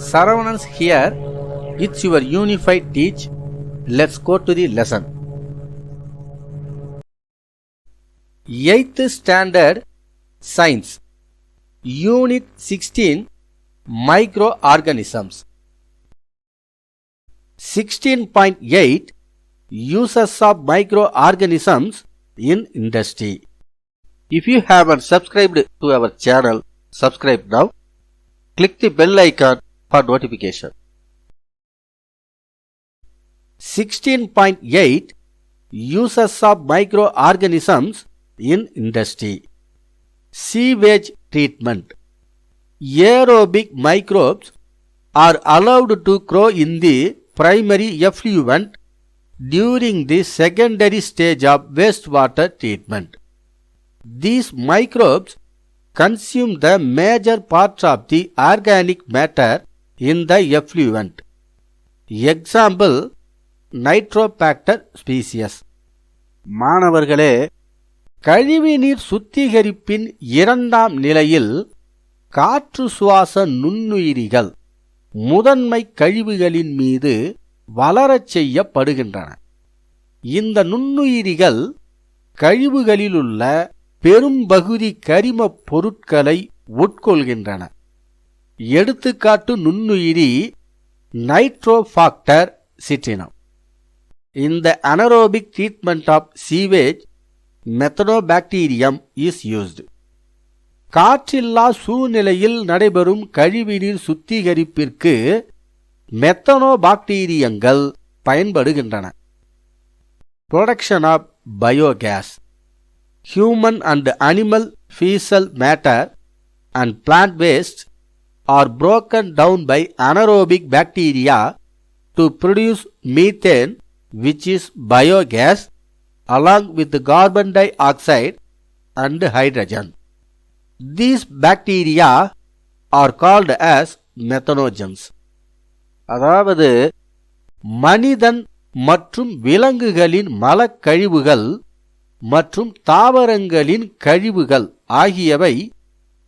Saravanans here. It's your unified teach. Let's go to the lesson. 8th Standard Science Unit 16 Microorganisms 16.8 Uses of microorganisms in industry If you haven't subscribed to our channel, subscribe now. Click the bell icon for notification. 16.8 Uses of microorganisms in industry Sewage treatment Aerobic microbes are allowed to grow in the primary effluent during the secondary stage of wastewater treatment. These microbes consume the major part of the organic matter in the effluent. Example nitrobacter species மாணவர்களே கழிவுநீர் சுத்திகரிப்பின் இரண்டாம் நிலையில் காற்று சுவாச நுண்ணுயிரிகள் முதன்மை கழிவுகளின் மீது வளரச் செய்யப்படுகின்றன. இந்த நுண்ணுயிரிகள் கழிவுகளிலுள்ள பெரும்பகுதி கரிமப் பொருட்களை உட்கொள்கின்றன. எடுத்துக்காட்டு நுண்ணுயிரி நைட்ரோஃபாக்டர் சிற்றினம். இந்த anaerobic treatment of sewage methanobacterium is used. காற்றில்லா சூழ்நிலையில் நடைபெறும் கழிவுநீர் சுத்திகரிப்பிற்கு மெத்தனோபாக்டீரியங்கள் பயன்படுகின்றன. Production of biogas human and animal faecal matter and plant waste are broken down by anaerobic bacteria to produce methane which is biogas along with carbon dioxide and hydrogen. These bacteria are called as methanogens. அதாவது மனிதன் மற்றும் விலங்குகளின் மலக்கழிவுகள் மற்றும் தாவரங்களின் கழிவுகள் ஆகியவை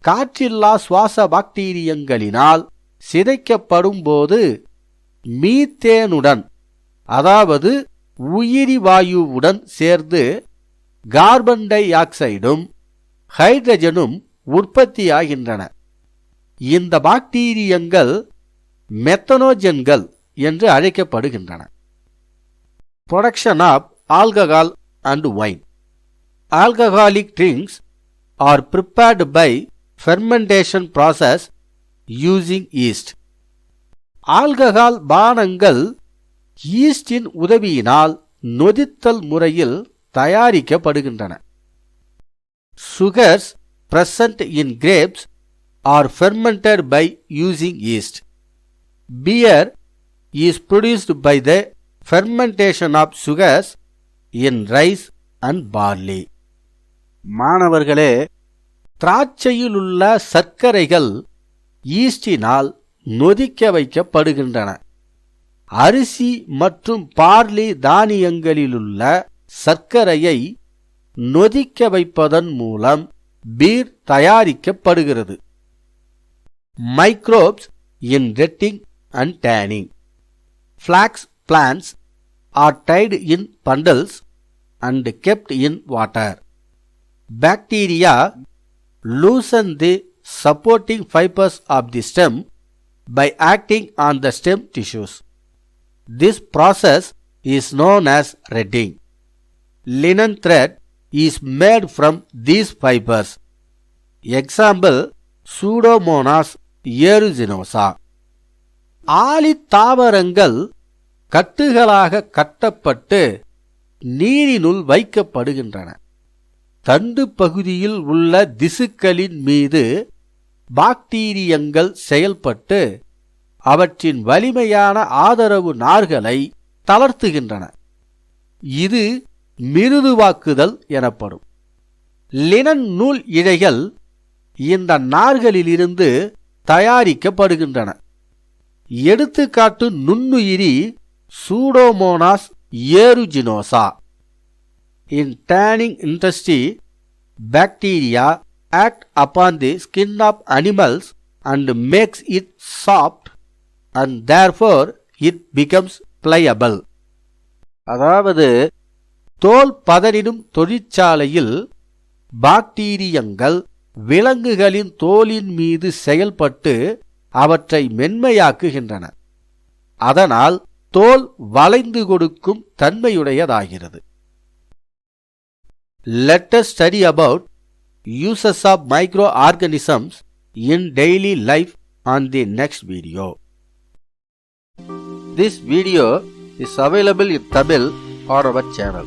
காற்றில்லா சுவாச பாக்டீரியங்களினால் சிதைக்கப்படும் போது மீத்தேனுடன் அதாவது உயிரி வாயுவுடன் சேர்ந்து கார்பன் டை ஆக்சைடும் ஹைட்ரஜனும் உற்பத்தியாகின்றன. இந்த பாக்டீரியங்கள் மெத்தனோஜன்கள் என்று அழைக்கப்படுகின்றன. Production of alcohol and wine alcoholic drinks are prepared by fermentation process using yeast alcohol பானங்கள் ஈஸ்டின் உதவியினால் நொதித்தல் முறையில் தயாரிக்கப்படுகின்றன sugars present in grapes are fermented by using yeast beer is produced by the fermentation of sugars in rice and barley மாணவர்களே திராட்சையில் உள்ள சர்க்கரைகள் ஈஸ்டினால் நொதிக்க வைக்கப்படுகின்றன. அரிசி மற்றும் பார்லி தானியங்களிலுள்ள சர்க்கரையை நொதிக்க வைப்பதன் மூலம் பீர் தயாரிக்கப்படுகிறது. Microbes in retting and tanning flax plants are tied in bundles and kept in water bacteria loosen the supporting fibers of the stem by acting on the stem tissues. This process is known as redding. Linen thread is made from these fibers. Example Pseudomonas aeruginosa. ஆலி தாவரங்கள் கட்டுகளாக கட்டப்பட்டு நீரினுள் வைக்கப்படுகின்றன தண்டு பகுதியில் உள்ள திசுக்களின் மீது பாக்டீரியங்கள் செயல்பட்டு அவற்றின் வலிமையான ஆதரவு நார்களை தளர்த்துகின்றன. இது மிருதுவாக்குதல் எனப்படும். லினன் நூல் இழைகள் இந்த நார்களிலிருந்து தயாரிக்கப்படுகின்றன. எடுத்துக்காட்டு நுண்ணுயிரி Pseudomonas aeruginosa. In tanning industry bacteria act upon the skin of animals and makes it soft and therefore it becomes pliable. அதாவது தோல் பதனிடும் தொழிற்சாலையில் பாக்டீரியங்கள் விலங்குகளின் தோலின் மீது செயல்பட்டு அவற்றை மென்மையாக்குகின்றன அதனால் தோல் வளைந்து கொடுக்கும் தன்மையுடையதாகிறது Let us study about uses of microorganisms in daily life on the next video. This video is available in Tamil on our channel.